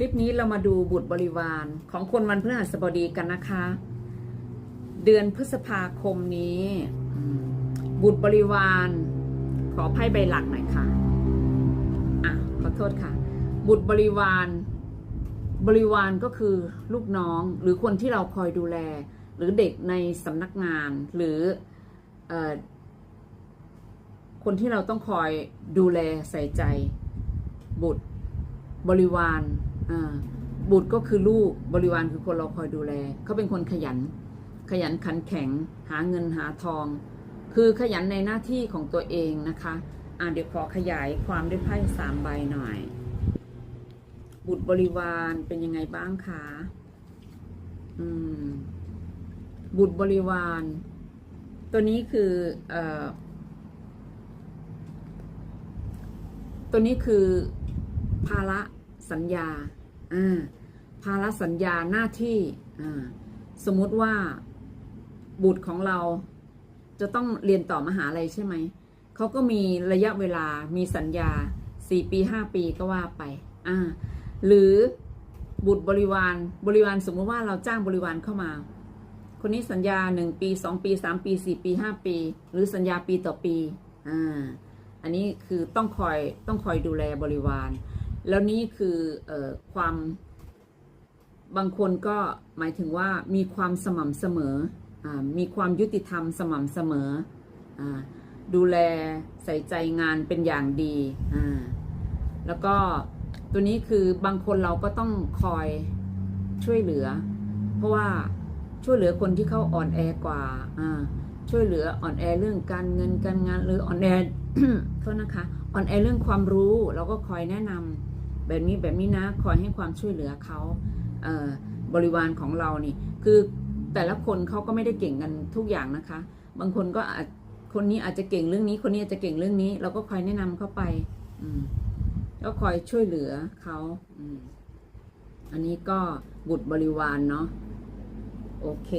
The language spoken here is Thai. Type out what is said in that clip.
ลิปนี้เรามาดูบุตรบริวารของคนวันพฤหัสบดีกันนะคะ เดือนพฤษภาคมนี้ บุตรบริวาร ขอไพ่ใบหลักหน่อยค่ะอะขอโทษค่ะ บุตรบริวาร บริวารก็คือลูกน้องหรือคนที่เราคอยดูแล หรือเด็กในสำนักงานหรืออคนที่เราต้องคอยดูแลใส่ใจ บุตรบริวาร บุตรก็คือลูกบริวารคือคนเราคอยดูแล เขาเป็นคนขยัน ขยันขันแข็ง หาเงินหาทอง คือขยันในหน้าที่ของตัวเองนะคะอ่าเดี๋ยวขอขยายความด้วยไพ่สามใบหน่อย บุตรบริวารเป็นยังไงบ้างคะอืม บุตรบริวาร ตัวนี้คือเอ่อตัวนี้คือภาระสัญญาอ่า ภาระสัญญาหน้าที่สมมติว่าบุตรของเราจะต้องเรียนต่อมหาลัยใช่ไหม เขาก็มีระยะเวลามีสัญญาสี่ปีห้าปีก็ว่าไป อ่า หรือบุตรบริวารบริวารสมมติว่าเราจ้างบริวารเข้ามา คนนี้สัญญาหนึ่งปีสองปีสามปีสี่ปีห้าปี หรือสัญญาปีต่อปี อ่า อันนี้คือต้องคอยต้องคอยดูแลบริวาร แล้วนี่คือออความบางคนก็หมายถึงว่ามีความสม่ำเสมออมีความยุติธรรมสม่ำเสมออดูแลใส่ใจงานเป็นอย่างดี แล้วก็ตัวนี้คือบางคนเราก็ต้องคอยช่วยเหลือ เพราะว่าช่วยเหลือคนที่เขาอ่อนแอกว่าอ่าช่วยเหลืออ่อนแอเรื่องการเงินการงานหรืออ่อนแอโทษนะคะ อ่อนแอเรื่องความรู้เราก็คอยแนะนำ แบบนี้แบบนี้นะคอยให้ความช่วยเหลือเขาเบริวารของเรานี่ คือแต่ละคนเขาก็ไม่ได้เก่งกันทุกอย่างนะคะ บางคนก็อาจคนนี้อาจจะเก่งเรื่องนี้ คนนี้อาจจะเก่งเรื่องนี้ เราก็คอยแนะนำเข้าไป อืมก็คอยช่วยเหลือเขาอืมอันนี้ก็บุตรบริวารเนาะโอเค